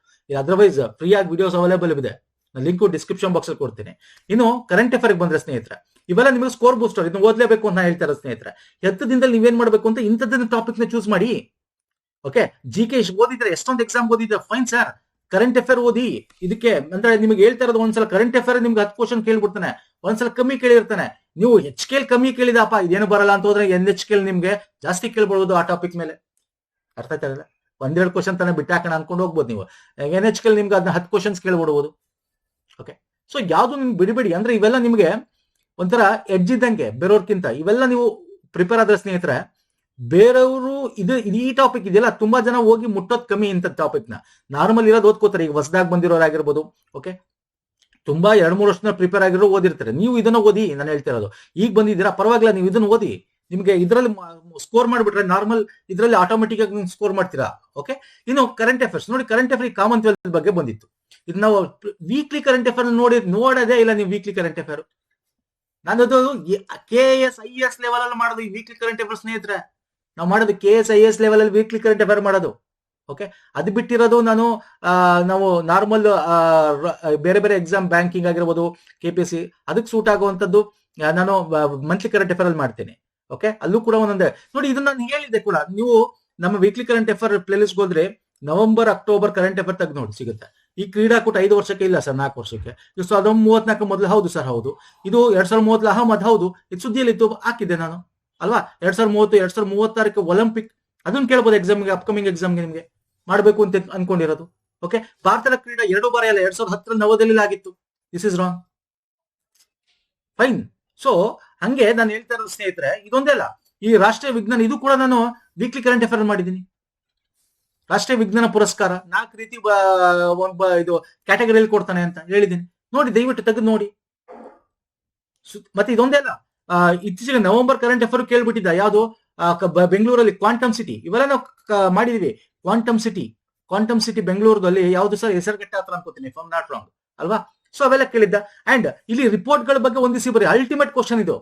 ಅದರ್ವೈಸ್ ಫ್ರೀ ಆಗಿ ವಿಡಿಯೋಸ್ ಅವೈಲೇಬಲ್ ಇದೆ. ನಾನು ಲಿಂಕ್ ಡಿಸ್ಕ್ರಿಪ್ಷನ್ ಬಾಕ್ಸ್ ಅಲ್ಲಿ ಕೊಡ್ತೀನಿ. ಇನ್ನು ಕರೆಂಟ್ ಅಫೇರ್ ಬಂದ್ರೆ ಸ್ನೇಹಿತರೆ, ಇವೆಲ್ಲ ನಿಮಗೆ ಸ್ಕೋರ್ ಬೂಸ್ಟರ್ ಇದನ್ನ ಓದಲೇಬೇಕು ಅಂತ ಹೇಳ್ತಾ ಇರೋ ಸ್ನೇಹಿತರೆ. ಹತ್ತು ದಿನದಲ್ಲಿ ನೀವೇನ್ ಮಾಡಬೇಕು ಅಂತ ಇಂಥದ್ದನ್ನ ಟಾಪಿಕ್ನ ಚೂಸ್ ಮಾಡಿ. ಓಕೆ ಜಿ ಕೆ ಓದಿದ್ರೆ ಎಷ್ಟೊಂದು ಎಕ್ಸಾಮ್ ಓದಿದ್ರೆ ಫೈನ್ ಸರ್ ಕರೆಂಟ್ ಅಫೇರ್ ಓದಿ. ಇದಕ್ಕೆ ಅಂದ್ರೆ ನಿಮಗೆ ಹೇಳ್ತಾ ಇರೋದು ಒಂದ್ಸಲ ಕರೆಂಟ್ ಅಫೇರ್ ನಿಮ್ಗೆ ಹತ್ತು ಕ್ವಶನ್ ಕೇಳ್ಬಿಡ್ತಾನೆ. ಒಂದ್ಸಲ ಕಮ್ಮಿ ಕೇಳಿರ್ತಾನೆ. ನೀವು ಹೆಚ್ ಕೆಲ್ ಕಮ್ಮಿ ಕೇಳಿದಪ್ಪ ಇದೇನು ಬರಲ್ಲ ಅಂತ ಹೋದ್ರೆ ಎನ್ ಎಚ್ ಕೆಲ್ ನಿಮ್ಗೆ ಜಾಸ್ತಿ ಕೇಳ್ಬೋದು ಆ ಟಾಪಿಕ್ ಮೇಲೆ. ಅರ್ಥ ಆಯ್ತಾ ಒಂದೆರಡು ಕ್ವಶನ್ ತಾನೇ ಬಿಟ್ಟಾಕೋಣ ಅನ್ಕೊಂಡು ಹೋಗ್ಬೋದು ನೀವು. ಎನ್ ಎಚ್ ಕೆಲ್ ನಿಮ್ಗೆ ಅದನ್ನ ಹತ್ತು ಕ್ವಶನ್ಸ್ ಕೇಳ್ಬಿಡ್ಬೋದು. ಓಕೆ ಸೊ ಯಾವ್ದು ನಿಮ್ಗೆ ಬಿಡಿಬಿಡಿ ಅಂದ್ರೆ ಇವೆಲ್ಲ ನಿಮ್ಗೆ ಒಂಥರ ಎಡ್ಜ್ ಇದ್ದಂಗೆ, ಬೇರೋರ್ಕಿಂತ ಇವೆಲ್ಲ ನೀವು ಪ್ರಿಪೇರ್ ಆದ್ರೆ ಸ್ನೇಹಿತರೆ ಬೇರೆಯವರು ಇದು ಈ ಟಾಪಿಕ್ ಇದೆಯಲ್ಲ, ತುಂಬಾ ಜನ ಹೋಗಿ ಮುಟ್ಟೋದ್ ಕಮ್ಮಿ ಇಂಥ ಟಾಪಿಕ್ನ. ನಾರ್ಮಲ್ ಇರೋದು ಓದ್ಕೋತಾರೆ, ಈಗ ಹೊಸದಾಗಿ ಬಂದಿರೋರಾಗಿರ್ಬೋದು ಓಕೆ ತುಂಬಾ ಎರಡ್, ಮೂರು ವರ್ಷದ ಪ್ರಿಪೇರ್ ಆಗಿರೋ ಓದಿರ್ತಾರೆ. ನೀವು ಇದನ್ನ ಓದಿ, ನಾನು ಹೇಳ್ತಿರೋದು ಈಗ ಬಂದಿದ್ದೀರಾ? ಪರವಾಗಿಲ್ಲ, ನೀವು ಇದನ್ನ ಓದಿ. ನಿಮ್ಗೆ ಇದರಲ್ಲಿ ಸ್ಕೋರ್ ಮಾಡಿಬಿಟ್ರೆ ನಾರ್ಮಲ್ ಇದರಲ್ಲಿ ಆಟೋಮೆಟಿಕ್ ಆಗಿ ಸ್ಕೋರ್ ಮಾಡ್ತೀರಾ ಓಕೆ ಇನ್ನು ಕರೆಂಟ್ ಅಫೇರ್ಸ್ ನೋಡಿ ಕರೆಂಟ್ ಅಫೇರ್ ಕಾಮನ್ವೆಲ್ತ್ ಬಗ್ಗೆ ಬಂದಿತ್ತು. ಇದು ನಾವು ವೀಕ್ಲಿ ಕರೆಂಟ್ ಅಫೇರ್ ನೋಡಿ, ನೋಡೋದೇ ಇಲ್ಲ ನೀವು ವೀಕ್ಲಿ ಕರೆಂಟ್ ಅಫೇರ್ ನಾನು K S I S level ಅಲ್ಲಿ ಮಾಡೋದು ಈ ವೀಕ್ಲಿ ಕರೆಂಟ್ ಅಫೇರ್ ಸ್ನೇಹಿತರೆ. ನಾವು ಮಾಡೋದು K S I S level ಅಲ್ಲಿ ವೀಕ್ಲಿ ಕರೆಂಟ್ ಅಫೇರ್ ಮಾಡೋದು. ಓಕೆ ಅದು ಬಿಟ್ಟಿರೋದು ನಾನು ನಾವು ನಾರ್ಮಲ್ ಬೇರೆ ಬೇರೆ ಎಕ್ಸಾಮ್ ಬ್ಯಾಂಕಿಂಗ್ ಆಗಿರ್ಬೋದು ಕೆ ಪಿ ಸಿ ಅದಕ್ಕೆ ಸೂಟ್ ಆಗುವಂಥದ್ದು ನಾನು ಮಂತ್ಲಿ ಕರೆಂಟ್ ಅಫೇರ್ ಅಲ್ಲಿ ಮಾಡ್ತೀನಿ. ಓಕೆ ಅಲ್ಲೂ ಕೂಡ ಒಂದೊಂದೇ. ನೋಡಿ, ಇದನ್ನ ನಾನು ಹೇಳಿದೆ ಕೂಡ, ನೀವು ನಮ್ಮ ವೀಕ್ಲಿ ಕರೆಂಟ್ ಅಫೇರ್ ಪ್ಲೇಲಿಸ್ಟ್ ಹೋದ್ರೆ ನವೆಂಬರ್ ಅಕ್ಟೋಬರ್ ಕರೆಂಟ್ ಅಫೇರ್ ತೆಗೆದು ನೋಡಿ, ಸಿಗುತ್ತೆ. ಈ ಕ್ರೀಡಾಕೂಟ ಐದು ವರ್ಷಕ್ಕೆ ಇಲ್ಲ ಸರ್, ನಾಲ್ಕು ವರ್ಷಕ್ಕೆ. ಸೊ ಸಾವಿರದ ಮೂವತ್ನಾಲ್ಕು ಮೊದಲು ಹೌದು ಸರ್, ಹೌದು. ಇದು ಎರಡ್ ಸಾವಿರದ ಮೂವತ್ತು ಅಹಮದ್ ಹೌದು. ಇದು ಸುದ್ದಿಯಲ್ಲಿ ಇತ್ತು, ಹಾಕಿದ್ದೆ ನಾನು. ಅಲ್ವಾ? ಎರಡ್ ಸಾವಿರದ ಮೂವತ್ತು, ಎರಡ್ ಸಾವಿರದ ಮೂವತ್ತಾರಕ್ಕೆ ಒಲಿಂಪಿಕ್ ಅದನ್ನ ಕೇಳ್ಬೋದು ಎಕ್ಸಾಮ್ಗೆ ಅಪ್ಕಮಿಂಗ್ ಎಕ್ಸಾಮ್ಗೆ ನಿಮಗೆ. ಮಾಡಬೇಕು ಅಂತ ಅನ್ಕೊಂಡಿರೋದು. ಓಕೆ ಭಾರತದ ಕ್ರೀಡಾ ಎರಡು ಬಾರಿ ಅಲ್ಲ, ಎರಡ್ ಸಾವಿರದ ಹತ್ತರಲ್ಲಿ ನವದಲ್ಲಿ ಆಗಿತ್ತು this is wrong fine so ಹಂಗೆ ನಾನು ಹೇಳ್ತಾ ಇರೋದು ಸ್ನೇಹಿತರೆ, ಇದೊಂದೇ ಅಲ್ಲ. ಈ ರಾಷ್ಟ್ರೀಯ ವಿಜ್ಞಾನ, ಇದು ಕೂಡ ನಾನು ವೀಕ್ಲಿ ಕರೆಂಟ್ ಅಫೇರ್ ಮಾಡಿದ್ದೀನಿ. ರಾಷ್ಟ್ರೀಯ ವಿಜ್ಞಾನ ಪುರಸ್ಕಾರ, ನಾಲ್ಕು ರೀತಿ ಒಬ್ಬ ಇದು ಕ್ಯಾಟಗರಿಯಲ್ಲಿ ಕೊಡ್ತಾನೆ ಅಂತ ಹೇಳಿದ್ದೀನಿ. ನೋಡಿ, ದಯವಿಟ್ಟು ತೆಗೆದು ನೋಡಿ. ಮತ್ತೆ ಇದೊಂದೇ ಅಲ್ಲ. ಇತ್ತೀಚೆಗೆ ನವೆಂಬರ್ ಕರೆಂಟ್ ಅಫೇರ್ ಕೇಳ್ಬಿಟ್ಟಿದ್ದ. ಯಾವುದು? ಬೆಂಗಳೂರಲ್ಲಿ ಕ್ವಾಂಟಮ್ ಸಿಟಿ ಇವೆಲ್ಲ ನಾವು ಮಾಡಿದೀವಿ. ಕ್ವಾಂಟಮ್ ಸಿಟಿ ಕ್ವಾಂಟಮ್ ಸಿಟಿ ಬೆಂಗಳೂರಲ್ಲಿ ಯಾವ್ದು ಸರ್? ಹೆಸರುಗಟ್ಟೆ ಹತ್ರ ಅನ್ಕೋತೀನಿ. ಫ್ರಮ್ ನಾಟ್ ರಾಂಗ್ ಅಲ್ವಾ? ಸೊ ಅವೆಲ್ಲ ಕೇಳಿದ್ದ. ಅಂಡ್ ಇಲ್ಲಿ ರಿಪೋರ್ಟ್ಗಳ ಬಗ್ಗೆ ಒಂದಿಸಿ ಬರೀ. ಅಲ್ಟಿಮೇಟ್ ಕ್ವಶನ್ ಇದು.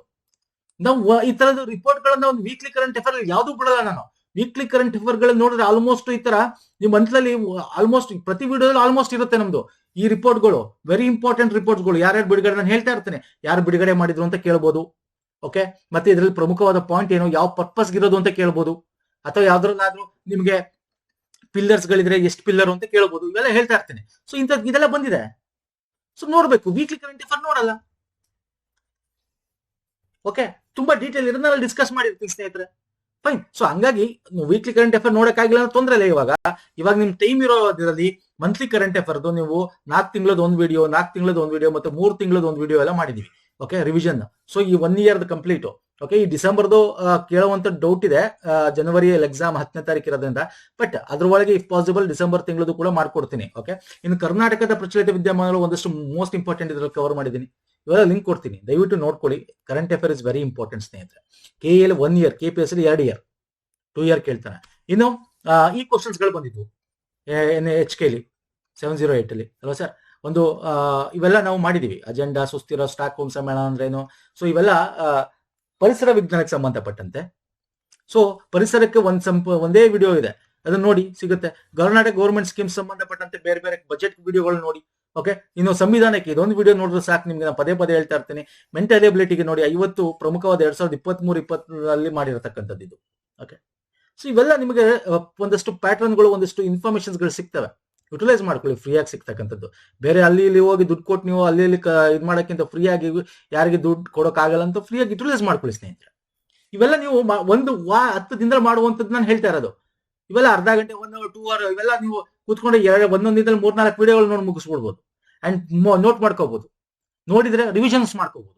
ನಾವು ಈ ತರದ ರಿಪೋರ್ಟ್ ಗಳನ್ನ ಒಂದು ವೀಕ್ಲಿ ಕರೆಂಟ್ ಅಫೇರ್ ಯಾವ್ದು ಬಿಡಲ್ಲ ನಾನು. ವೀಕ್ಲಿ ಕರೆಂಟ್ ಅಫೇರ್ ನೋಡಿದ್ರೆ ಆಲ್ಮೋಸ್ಟ್ ಈ ತರ ನೀವು ಮಂತ್ಲಲ್ಲಿ ಆಲ್ಮೋಸ್ಟ್ ಪ್ರತಿ ವಿಡಿಯೋದಲ್ಲಿ ಆಲ್ಮೋಸ್ಟ್ ಇರುತ್ತೆ ನಮ್ದು. ಈ ರಿಪೋರ್ಟ್ಗಳು ವೆರಿ ಇಂಪಾರ್ಟೆಂಟ್ ರಿಪೋರ್ಟ್ಗಳು ಯಾರ್ಯಾರು ಬಿಡುಗಡೆ, ನಾನು ಹೇಳ್ತಾ ಇರ್ತೇನೆ. ಯಾರು ಬಿಡುಗಡೆ ಮಾಡಿದ್ರು ಅಂತ ಕೇಳ್ಬೋದು. ಓಕೆ ಮತ್ತೆ ಇದರಲ್ಲಿ ಪ್ರಮುಖವಾದ ಪಾಯಿಂಟ್ ಏನು? ಯಾವ ಪರ್ಪಸ್ ಇರೋದು ಅಂತ ಕೇಳ್ಬೋದು. ಅಥವಾ ಯಾವ್ದ್ರಲ್ಲಾದ್ರೂ ನಿಮ್ಗೆ ಪಿಲ್ಲರ್ಸ್ ಗಳಿದ್ರೆ ಎಷ್ಟು ಪಿಲ್ಲರ್ ಅಂತ ಕೇಳ್ಬೋದು. ಇವೆಲ್ಲ ಹೇಳ್ತಾ ಇರ್ತೇನೆ. ಸೊ ಇಂಥ ಇದೆಲ್ಲ ಬಂದಿದೆ. ಸೊ ನೋಡ್ಬೇಕು. ವೀಕ್ಲಿ ಕರೆಂಟ್ ಅಫೇರ್ ನೋಡಲ್ಲ. ಓಕೆ ತುಂಬಾ ಡೀಟೇಲ್ ಇರೋದನ್ನ ಡಿಸ್ಕಸ್ ಮಾಡಿರ್ತೀನಿ ಸ್ನೇಹಿತರೆ. ಫೈನ್ ಸೊ ಹಂಗಾಗಿ ವೀಕ್ಲಿ ಕರೆಂಟ್ ಅಫೇರ್ ನೋಡಕ್ಕಾಗಿಲ್ಲ ಅನ್ನೋ ತೊಂದ್ರೆ ಇಲ್ಲ ಇವಾಗ. ಇವಾಗ ನಿಮ್ ಟೈಮ್ ಇರೋದ್ರಲ್ಲಿ ಮಂತ್ಲಿ ಕರೆಂಟ್ ಅಫೇರ್ದು ನೀವು ನಾಲ್ಕು ತಿಂಗಳದ ಒಂದು ವಿಡಿಯೋ ನಾಲ್ಕು ತಿಂಗಳದ ಒಂದು ವಿಡಿಯೋ ಮತ್ತೆ ಮೂರು ತಿಂಗಳದ ಒಂದು ವಿಡಿಯೋ ಎಲ್ಲ ಮಾಡಿದೀವಿ. ಓಕೆ ರಿವಿಷನ್ ಸೊ ಈ ಒನ್ ಇಯರ್ ಕಂಪ್ಲೀಟ್ ಓಕೆ ಈ ಡಿಸೆಂಬರ್ದು ಕೇಳುವಂತ ಡೌಟ್ ಇದೆ. ಜನವರಿ ಎಕ್ಸಾಮ್ ಹತ್ತನೇ ತಾರೀಕು ಇರೋದ್ರಿಂದ. ಬಟ್ ಅದರೊಳಗೆ ಇಫ್ ಪಾಸಿಬಲ್ ಡಿಸೆಂಬರ್ ತಿಂಗಳದು ಕೂಡ ಮಾಡ್ಕೊಡ್ತೀನಿ. ಓಕೆ ಇನ್ನು ಕರ್ನಾಟಕದ ಪ್ರಚಲಿತ ವಿದ್ಯಮಾನಗಳು ಒಂದಷ್ಟು ಮೋಸ್ಟ್ ಇಂಪಾರ್ಟೆಂಟ್ ಇದ್ರಲ್ಲಿ ಕವರ್ ಮಾಡಿದ್ದೀನಿ. ಇವೆಲ್ಲ ಲಿಂಕ್ ಕೊಡ್ತೀನಿ. ದಯವಿಟ್ಟು ನೋಡ್ಕೊಳ್ಳಿ. Current affair is very important ಸ್ನೇಹಿತರೆ. K L one year K P S ಎರಡು ಇಯರ್ ಟೂ ಇಯರ್ ಕೇಳ್ತಾನೆ. ಇನ್ನು ಈ ಕ್ವಶನ್ಸ್ಗಳು ಬಂದಿದ್ವು. ಎನ್ ಎಚ್ ಕೆಲಿ ಸೆವೆನ್ ಜೀರೋ ಏಟ್ ಅಲ್ಲಿ. ಅಲ್ವಾ ಸರ್ ಒಂದು ಇವೆಲ್ಲ ನಾವು ಮಾಡಿದೀವಿ. ಅಜೆಂಡಾ, ಸುಸ್ಥಿರ, ಸ್ಟಾಕ್ ಹೋಮ್ ಸಮ್ಮೇಳನ ಅಂದ್ರೇನು? ಸೊ ಇವೆಲ್ಲ ಪರಿಸರ ವಿಜ್ಞಾನಕ್ಕೆ ಸಂಬಂಧಪಟ್ಟಂತೆ. ಸೊ ಪರಿಸರಕ್ಕೆ ಒಂದ್ ಸಂಪ, ಒಂದೇ ವಿಡಿಯೋ ಇದೆ. ಅದನ್ನ ನೋಡಿ, ಸಿಗುತ್ತೆ. ಕರ್ನಾಟಕ ಗೌರ್ಮೆಂಟ್ ಸ್ಕೀಮ್ ಸಂಬಂಧಪಟ್ಟಂತೆ ಬೇರೆ ಬೇರೆ ಬಜೆಟ್ ವಿಡಿಯೋಗಳು ನೋಡಿ, ಓಕೆ? ಇನ್ನು ಸಂವಿಧಾನಕ್ಕೆ ಇದೊಂದು ವಿಡಿಯೋ ನೋಡಿದ್ರೆ ಸಾಕು, ನಿಮ್ಗೆ ನಾನು ಪದೇ ಪದೇ ಹೇಳ್ತಾ ಇರ್ತೀನಿ. ಮೆಂಟಲ್ ಎಬಿಲಿಟಿಗೆ ನೋಡಿ, ಐವತ್ತು ಪ್ರಮುಖವಾದ ಎರಡ್ ಸಾವಿರದ ಇಪ್ಪತ್ತ್ ಮೂರು ಇಪ್ಪತ್ತರಲ್ಲಿ ಮಾಡಿರತಕ್ಕಂಥದ್ದು ಇದು ಓಕೆ? ಸೊ ಇವೆಲ್ಲ ನಿಮಗೆ ಒಂದಷ್ಟು ಪ್ಯಾಟರ್ನ್ಗಳು ಒಂದಷ್ಟು ಇನ್ಫಾರ್ಮೇಶನ್ಸ್ಗಳು ಸಿಗ್ತವೆ. ಯುಟಿಲೈಸ್ ಮಾಡ್ಕೊಳ್ಳಿ ಫ್ರೀಯಾಗಿ ಸಿಗ್ತಕ್ಕಂಥದ್ದು. ಬೇರೆ ಅಲ್ಲಿ ಇಲ್ಲಿ ಹೋಗಿ ದುಡ್ಡು ಕೊಟ್ಟು ನೀವು ಅಲ್ಲಿ ಇಲ್ಲಿ ಇದು ಮಾಡೋಕ್ಕಿಂತ ಫ್ರೀಯಾಗಿ ಯಾರಿಗೆ ದುಡ್ಡು ಕೊಡೋಕ್ಕಾಗಲ್ಲ ಅಂತ ಫ್ರೀಯಾಗಿ ಯುಟಿಲೈಸ್ ಮಾಡ್ಕೊಳ್ಳಿ ಸ್ನೇಹಿತರೆ. ಇವೆಲ್ಲ ನೀವು ಒಂದು ವಾ ಹತ್ತು ದಿನದಲ್ಲಿ ಮಾಡುವಂಥದ್ದು ನಾನು ಹೇಳ್ತಾ ಇರೋದು. ಇವೆಲ್ಲ ಅರ್ಧ ಗಂಟೆ ಒನ್ ಅವರ್ ಟೂ ಅವರ್ ಇವೆಲ್ಲ ನೀವು ಕೂತ್ಕೊಂಡು ಎರಡು, ಒಂದೊಂದು ದಿನದಲ್ಲಿ ಮೂರ್ನಾಲ್ಕು ವಿಡಿಯೋಗಳು ನೋಡಿ ಮುಗಿಸ್ಬಿಡ್ಬೋದು ಅಂಡ್ ನೋಟ್ ಮಾಡ್ಕೋಬಹುದು ನೋಡಿದ್ರೆ ರಿವಿಷನ್ಸ್ ಮಾಡ್ಕೋಬಹುದು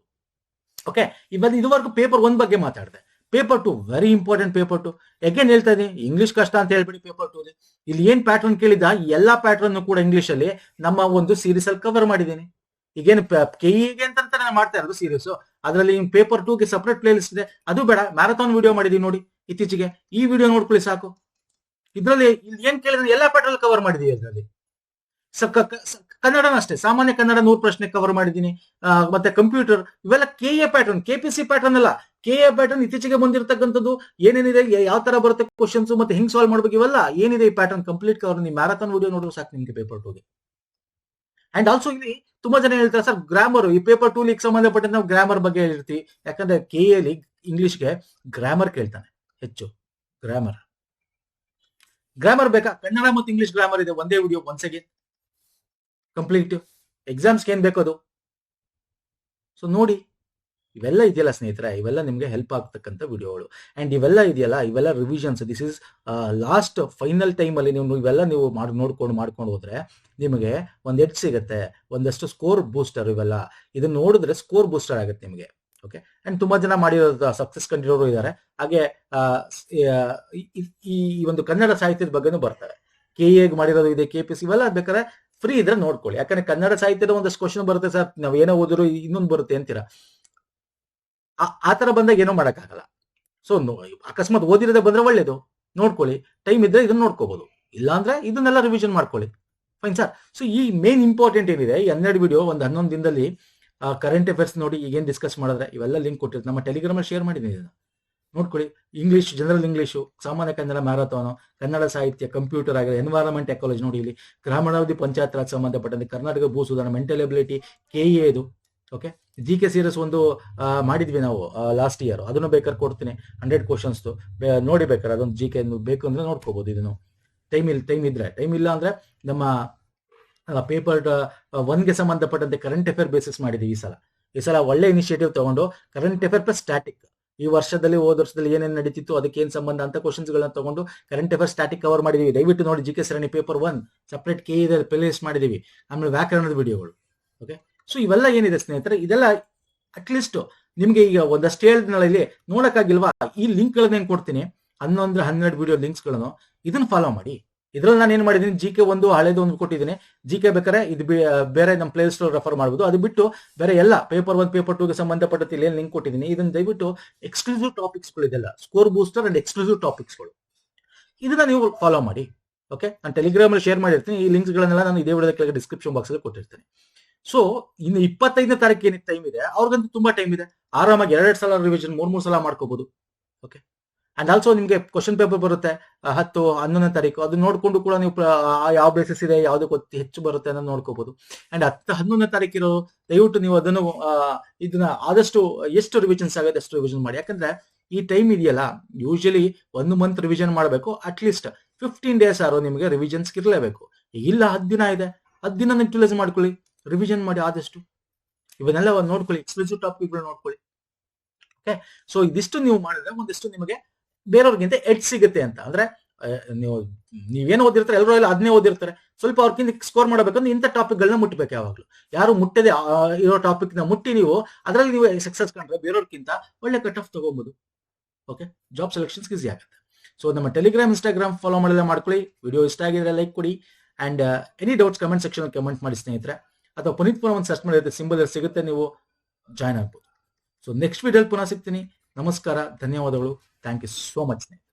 ಓಕೆ ಇವೆಲ್ಲ ಇದುವರೆಗೂ ಪೇಪರ್ ಒಂದ್ ಬಗ್ಗೆ ಮಾತಾಡಿದೆ. Paper two very important paper two again ಹೇಳ್ತಾ ಇದ್ದೀನಿ ಇಂಗ್ಲಿಷ್ ಕಷ್ಟ ಅಂತ ಹೇಳ್ಬಿಟ್ಟು ಪೇಪರ್ ಟು ಇಲ್ಲಿ ಏನ್ ಪ್ಯಾಟರ್ನ್ ಕೇಳಿದ ಎಲ್ಲಾ ಪ್ಯಾಟರ್ನ್ ಕೂಡ ಇಂಗ್ಲಿಷ್ ಅಲ್ಲಿ ನಮ್ಮ ಒಂದು ಸೀರೀಸ್ ಅಲ್ಲಿ ಕವರ್ ಮಾಡಿದ್ದೀನಿ. ಈಗೇನು ಕೆಇಗೆ ಅಂತ ನಾನು ಮಾಡ್ತಾ ಇರೋದು ಸೀರೀಸ್ ಅದರಲ್ಲಿ ಪೇಪರ್ ಟೂಗೆ ಸಪರೇಟ್ ಪ್ಲೇ ಲಿಸ್ಟ್ ಇದೆ. ಅದು ಬೇಡ ಮ್ಯಾರಥಾನ್ ವಿಡಿಯೋ ಮಾಡಿದೀವಿ ನೋಡಿ ಇತ್ತೀಚೆಗೆ. ಈ ವಿಡಿಯೋ ನೋಡ್ಕೊಳ್ಳಿ ಸಾಕು. ಇದ್ರಲ್ಲಿ ಇಲ್ಲಿ ಏನ್ ಕೇಳಿದ್ರೆ? ಎಲ್ಲಾ ಪ್ಯಾಟರ್ನ್ ಕವರ್ ಮಾಡಿದೀವಿ ಅದರಲ್ಲಿ ಕನ್ನಡನ ಅಷ್ಟೇ, ಸಾಮಾನ್ಯ ಕನ್ನಡ ನೂರು ಪ್ರಶ್ನೆ ಕವರ್ ಮಾಡಿದ್ದೀನಿ. ಮತ್ತೆ ಕಂಪ್ಯೂಟರ್ ಇವೆಲ್ಲ K A pattern K P C pattern ಅಲ್ಲ. ಕೆ ಎ ಪ್ಯಾಟರ್ನ್ ಇತ್ತೀಚೆಗೆ ಬಂದಿರತಕ್ಕಂಥದ್ದು, ಏನೇನಿದೆ ಯಾವ ತರ ಬರುತ್ತೆ ಕ್ವಶನ್ಸ್ ಮತ್ತೆ ಹೆಂಗ್ ಸಾಲ್ವ್ ಮಾಡ್ಬೇಕು, ಇವೆಲ್ಲ ಏನಿದೆ ಈ ಪ್ಯಾಟರ್ನ್ ಕಂಪ್ಲೀಟ್ ಕವರ್ ನೀವು ಮ್ಯಾರಥಾನ್ ವಿಡಿಯೋ ನೋಡಿದ್ರೆ ಸಾಕು ನಿಮಗೆ ಪೇಪರ್ ಟೂಗೆ ಅಂಡ್ ಆಲ್ಸೋ ಇಲ್ಲಿ ತುಂಬಾ ಜನ ಹೇಳ್ತಾರೆ, ಸರ್ ಗ್ರಾಮರ್ ಈ ಪೇಪರ್ ಟೂ ಲಿಗ್ ಸಂಬಂಧಪಟ್ಟಂತೆ ನಾವು ಗ್ರಾಮರ್ ಬಗ್ಗೆ ಹೇಳಿರ್ತೀವಿ. ಯಾಕಂದ್ರೆ ಕೆ ಎ ಲೀಗ್ ಇಂಗ್ಲಿಷ್ಗೆ ಗ್ರಾಮರ್ ಕೇಳ್ತಾನೆ, ಹೆಚ್ಚು ಗ್ರಾಮರ್ ಗ್ರಾಮರ್ ಬೇಕಾ? ಕನ್ನಡ ಮತ್ತು ಇಂಗ್ಲಿಷ್ ಗ್ರಾಮರ್ ಇದೆ, ಒಂದೇ ವಿಡಿಯೋ ಒನ್ಸ್ ಅಗೇನ್ ಕಂಪ್ಲೀಟ್ ಎಕ್ಸಾಮ್ಸ್ಗೆ ಏನ್ ಬೇಕದು ಸೊ ನೋಡಿ, ಇವೆಲ್ಲ ಇದೆಯಲ್ಲ ಸ್ನೇಹಿತರೆ, ಇವೆಲ್ಲ ನಿಮಗೆ ಹೆಲ್ಪ್ ಆಗ್ತಕ್ಕಂಥ ವಿಡಿಯೋಗಳು ಆ್ಯಂಡ್ ಇವೆಲ್ಲ ಇದೆಯಲ್ಲ, ಇವೆಲ್ಲ revisions this is last final ಟೈಮಲ್ಲಿ ನೀವು ಇವೆಲ್ಲ ನೀವು ಮಾಡಿ, ನೋಡ್ಕೊಂಡು ಮಾಡ್ಕೊಂಡು ಹೋದರೆ ನಿಮಗೆ ಒಂದು ಎಡ್ ಸಿಗುತ್ತೆ, ಒಂದಷ್ಟು ಸ್ಕೋರ್ ಬೂಸ್ಟರ್ ಇವೆಲ್ಲ. ಇದನ್ನ ನೋಡಿದ್ರೆ ಸ್ಕೋರ್ ಬೂಸ್ಟರ್ ಆಗುತ್ತೆ ನಿಮಗೆ ಓಕೆ ಆ್ಯಂಡ್ ತುಂಬ ಜನ ಮಾಡಿರೋದು ಸಕ್ಸಸ್ ಕಂಡಿರೋರು ಇದ್ದಾರೆ ಹಾಗೆ ಈ ಒಂದು ಕನ್ನಡ ಸಾಹಿತ್ಯದ ಬಗ್ಗೆನೂ ಬರ್ತಾರೆ. ಕೆ ಎಗ್ ಮಾಡಿರೋದು ಇದೆ ಕೆ ಪಿ ಸಿ ಇವೆಲ್ಲ ಬೇಕಾದ್ರೆ ಫ್ರೀ ಇದ್ರೆ ನೋಡ್ಕೊಳ್ಳಿ. ಯಾಕಂದ್ರೆ ಕನ್ನಡ ಸಾಹಿತ್ಯದ ಒಂದಷ್ಟು ಕ್ವಶನ್ ಬರುತ್ತೆ ಸರ್. ನಾವು ಏನೋ ಓದಿದ್ರು ಇನ್ನೊಂದು ಬರುತ್ತೆ ಅಂತೀರಾ. ಆ- ಆ ತರ ಬಂದಾಗ ಏನೋ ಮಾಡೋಕ್ಕಾಗಲ್ಲ. ಸೊ ಅಕಸ್ಮಾತ್ ಓದಿರದೆ ಬಂದ್ರೆ ಒಳ್ಳೇದು. ನೋಡ್ಕೊಳ್ಳಿ. ಟೈಮ್ ಇದ್ರೆ ಇದನ್ನ ನೋಡ್ಕೋಬಹುದು ಇಲ್ಲಾಂದ್ರೆ ಇದನ್ನೆಲ್ಲ ರಿವಿಷನ್ ಮಾಡ್ಕೊಳ್ಳಿ. ಫೈನ್ ಸರ್ ಸೊ ಈ ಮೇನ್ ಇಂಪಾರ್ಟೆಂಟ್ ಏನಿದೆ, ಈ ಹನ್ನೆರಡು ವಿಡಿಯೋ ಒಂದು ಹನ್ನೊಂದು ದಿನದಲ್ಲಿ ಕರೆಂಟ್ ಅಫೇರ್ಸ್ ನೋಡಿ ಈಗೇನು ಡಿಸ್ಕಸ್ ಮಾಡಿದ್ರೆ ಇವೆಲ್ಲ ಲಿಂಕ್ ಕೊಟ್ಟಿರ್ತಾರೆ ನಮ್ಮ ಟೆಲಿಗ್ರಾಮಲ್ಲಿ ಶೇರ್ ಮಾಡಿದ್ದೀನಿ ಇದನ್ನ. ನೋಡ್ಕೊಳ್ಳಿ ಇಂಗ್ಲಿಷ್ ಜನರಲ್ ಇಂಗ್ಲಿಷು ಸಾಮಾನ್ಯ ಕನ್ನಡ ಮ್ಯಾರಥಾನು ಕನ್ನಡ ಸಾಹಿತ್ಯ ಕಂಪ್ಯೂಟರ್ ಆಗಿದೆ ಎನ್ವೈರನ್ಮೆಂಟ್ ಎಕಾಲಜಿ ನೋಡಿ ಇಲ್ಲಿ. ಗ್ರಾಮೀಣಾಭಿವೃದ್ಧಿ ಪಂಚಾಯತ್ ರಾಜ್ ಸಂಬಂಧಪಟ್ಟಂತೆ ಕರ್ನಾಟಕ ಭೂ ಸುಧಾರಣೆ ಮೆಂಟಲ್ ಎಬಿಲಿಟಿ ಕೆ ಇದು ಓಕೆ ಜಿ ಕೆ ಸೀರೀಸ್ ಒಂದು ಮಾಡಿದ್ವಿ ನಾವು ಲಾಸ್ಟ್ ಇಯರ್ ಅದನ್ನು ಬೇಕಾದ್ರೆ ಕೊಡ್ತೀನಿ ಹಂಡ್ರೆಡ್ ಕ್ವಶನ್ಸ್ದು ನೋಡಿ ಬೇಕಾದ್ರೆ ಅದೊಂದು ಜಿ ಕೆ ಬೇಕು ಅಂದ್ರೆ ನೋಡ್ಕೋಬಹುದು ಇದನ್ನು. ಟೈಮ್ ಇಲ್ಲ ಟೈಮ್ ಇದ್ರೆ. ಟೈಮ್ ಇಲ್ಲ ಅಂದ್ರೆ ನಮ್ಮ ಪೇಪರ್ ಒನ್ಗೆ ಸಂಬಂಧಪಟ್ಟಂತೆ ಕರೆಂಟ್ ಅಫೇರ್ ಬೇಸಿಸ್ ಮಾಡಿದ್ವಿ ಈ ಸಲ. ಈ ಸಲ ಒಳ್ಳೆ ಇನಿಷಿಯೇಟಿವ್ ತಗೊಂಡು ಕರೆಂಟ್ ಅಫೇರ್ ಪ್ಲಸ್ ಸ್ಟ್ಯಾಟಿಕ್ ಈ ವರ್ಷದಲ್ಲಿ, ಹೋದ ವರ್ಷದಲ್ಲಿ ಏನೇನು ನಡೀತಿತ್ತು, ಅದಕ್ಕೆ ಏನು ಸಂಬಂಧ ಅಂತ ಕ್ವಶನ್ಸ್ ಗಳನ್ನ ತಗೊಂಡು ಕರೆಂಟ್ ಅಫೇರ್ಸ್ ಸ್ಟಾಟಿಕ್ ಕವರ್ ಮಾಡಿದೀವಿ. ದಯವಿಟ್ಟು ನೋಡಿ ಜಿ ಕೆ ಸರಣಿ ಪೇಪರ್ ಒನ್ ಸಪ್ರೇಟ್ ಕೆ ಇದೆ ಪ್ಲೇಸ್ ಮಾಡಿದೀವಿ. ಆಮೇಲೆ ವ್ಯಾಕರಣದ ವಿಡಿಯೋಗಳು ಓಕೆ ಸೊ ಇವೆಲ್ಲ ಏನಿದೆ ಸ್ನೇಹಿತರೆ? ಇದೆಲ್ಲ ಅಟ್ಲೀಸ್ಟ್ ನಿಮಗೆ ಈಗ ಒಂದಷ್ಟು ಹೇಳಿದ್ನಲ್ಲಿ ನೋಡಕ್ಕಾಗಿಲ್ವಾ? ಈ ಲಿಂಕ್ ಗಳನ್ನ ಕೊಡ್ತೀನಿ? ಹನ್ನೊಂದು, ಹನ್ನೆರಡು ವಿಡಿಯೋ ಲಿಂಕ್ಸ್ಗಳನ್ನು ಇದನ್ನ ಫಾಲೋ ಮಾಡಿ. ಇದ್ರಲ್ಲಿ ನಾನು ಏನ್ ಮಾಡಿದ್ದೀನಿ ಜಿ ಕೆ ಒಂದು ಹಳೇದು ಒಂದು ಕೊಟ್ಟಿದ್ದೀನಿ. ಜಿ ಕೆ ಬೇಕಾದ್ರೆ ಇದು ಬೇರೆ ನಮ್ಮ ಪ್ಲೇ ಸ್ಟೋರ್ ರೆಫರ್ ಮಾಡಬಹುದು ಅದು ಬಿಟ್ಟು ಬೇರೆ ಎಲ್ಲ ಪೇಪರ್ ಒನ್ ಪೇಪರ್ ಟೂಗೆ ಸಂಬಂಧಪಟ್ಟಂತೆ ಇಲ್ಲಿ ಲಿಂಕ್ ಕೊಟ್ಟಿದ್ದೀನಿ. ಇದನ್ನ ದಯವಿಟ್ಟು ಎಕ್ಸ್ಕ್ಲೂಸಿವ್ ಟಾಪಿಕ್ಸ್ಗಳು ಇದೆಲ್ಲ ಸ್ಕೋರ್ ಬೂಸ್ಟರ್ ಅಂಡ್ ಎಕ್ಸ್ಕ್ಲೂಸಿವ್ ಟಾಪಿಕ್ಸ್ಗಳು. ಇದನ್ನ ನೀವು ಫಾಲೋ ಮಾಡಿ ಓಕೆ ನಾನು ಟೆಲಿಗ್ರಾಮ್ ಅಲ್ಲಿ ಶೇರ್ ಮಾಡಿರ್ತೀನಿ. ಈ ಲಿಂಕ್ಸ್ ಗಳನ್ನೆಲ್ಲ ನಾನು ಇದೇ ವಿಡಿಯೋದ ಕೆಳಗೆ ಡಿಸ್ಕ್ರಿಪ್ಷನ್ ಬಾಕ್ಸ್ ಅಲ್ಲಿ ಕೊಟ್ಟಿರ್ತೀನಿ. ಸೊ ಇನ್ನು ಇಪ್ಪತ್ತೈದನೇ ತಾರೀಕು ಏನಿದೆ ಟೈಮ್ ಇದೆ, ಅವ್ರಿಗಂತೂ ತುಂಬಾ ಟೈಮ್ ಇದೆ. ಆರಾಮಾಗಿ ಎರಡೆರಡು ಸಲ ರಿವಿಷನ್ ಮೂರ್ ಮೂರ್ ಸಲ ಮಾಡ್ಕೋಬಹುದು ಓಕೆ ಅಂಡ್ ಆಲ್ಸೋ ನಿಮಗೆ ಕ್ವಶನ್ ಪೇಪರ್ ಬರುತ್ತೆ ಹತ್ತು, ಹನ್ನೊಂದನೇ ತಾರೀಕು. ಅದು ನೋಡಿಕೊಂಡು ಕೂಡ ನೀವು ಯಾವ ಬೇಸಿಸ್ ಇದೆ ಯಾವ್ದಕ್ಕೆ ಗೊತ್ತಿ ಹೆಚ್ಚು ಬರುತ್ತೆ ಅನ್ನೋದು ನೋಡ್ಕೋಬಹುದು ಅಂಡ್ ಹತ್ತು, ಹನ್ನೊಂದನೇ ತಾರೀಕಿರೋ, ದಯವಿಟ್ಟು ನೀವು ಅದನ್ನು ಇದನ್ನ ಆದಷ್ಟು, ಎಷ್ಟು ರಿವಿಷನ್ಸ್ ಆಗುತ್ತೆ ಅಷ್ಟು ರಿವಿಷನ್ ಮಾಡಿ. ಯಾಕಂದ್ರೆ ಈ ಟೈಮ್ ಇದೆಯಲ್ಲ ಯೂಶಲಿ ಒಂದು ಮಂತ್ ರಿವಿಷನ್ ಮಾಡಬೇಕು ಅಟ್ ಲೀಸ್ಟ್ ಫಿಫ್ಟೀನ್ ಡೇಸ್ ಆರೋ ನಿಮಗೆ ರಿವಿಷನ್ಸ್ ಇರಲೇಬೇಕು. ಇಲ್ಲ, ಹತ್ತು ದಿನ ಇದೆ. ಹತ್ತು ದಿನ ಯುಟಿಲೈಸ್ ಮಾಡ್ಕೊಳ್ಳಿ. ರಿವಿಷನ್ ಮಾಡಿ ಆದಷ್ಟು. ಇವನ್ನೆಲ್ಲ ನೋಡ್ಕೊಳ್ಳಿ. ಎಕ್ಸ್ಕ್ಲೂಸಿವ್ ಟಾಪಿಕ್ಗಳು ನೋಡ್ಕೊಳ್ಳಿ. ಓಕೆ ಸೊ ಇದಿಷ್ಟು ನೀವು ಮಾಡಿದ್ರೆ ಒಂದಿಷ್ಟು ನಿಮಗೆ ಬೇರೆಯವ್ರಿಗಿಂತ ಎಡ್ ಸಿಗುತ್ತೆ ಅಂತ. ಅಂದ್ರೆ ನೀವು, ನೀವೇನು ಓದಿರ್ತಾರೆ, ಎಲ್ಲರೂ ಎಲ್ಲ ಅದನ್ನೇ ಓದಿರ್ತಾರೆ. ಸ್ವಲ್ಪ ಅವ್ರಿಗಿಂತ ಸ್ಕೋರ್ ಮಾಡಬೇಕಂದ್ರೆ ಇಂಥ ಟಾಪಿಕ್ಗಳನ್ನ ಮುಟ್ಟಬೇಕು ಯಾವಾಗಲೂ. ಯಾರು ಮುಟ್ಟದೆ ಇರೋ ಟಾಪಿಕ್ನ ಮುಟ್ಟಿ ನೀವು, ಅದರಲ್ಲಿ ನೀವು ಸಕ್ಸಸ್ ಕಂಡ್ರೆ ಬೇರೆಯವ್ರಿಗಿಂತ ಒಳ್ಳೆ ಕಟ್ ಆಫ್ ತಗೋಬಹುದು ಓಕೆ ಜಾಬ್ ಸೆಲೆಕ್ಷನ್ಸ್ ಈಸಿ ಆಗುತ್ತೆ. ಸೊ ನಮ್ಮ ಟೆಲಿಗ್ರಾಮ್ ಇನ್ಸ್ಟಾಗ್ರಾಮ್ ಫಾಲೋ ಮಾಡಿದ್ರೆ ಮಾಡ್ಕೊಳ್ಳಿ. ವಿಡಿಯೋ ಇಷ್ಟ ಆಗಿದ್ರೆ ಲೈಕ್ ಕೊಡಿ. And any doubts comment section comment ಮಾಡಿ ಸ್ನೇಹಿತರೆ. ಅಥವಾ ಪುನೀತ್ ಪುನಃ ಒಂದು ಸರ್ಚ್ ಮಾಡಿದ್ರೆ ಸಿಂಬಲ್ ಸಿಗುತ್ತೆ, ನೀವು ಜಾಯ್ನ್ ಆಗ್ಬೋದು. ಸೊ ನೆಕ್ಸ್ಟ್ ವಿಡಿಯೋಲಿ ಪುನಃ ಸಿಗ್ತೀನಿ. ನಮಸ್ಕಾರ. ಧನ್ಯವಾದಗಳು. ಥ್ಯಾಂಕ್ ಯು ಸೋ ಮಚ್ ಸ್ನೇಹಿತರೆ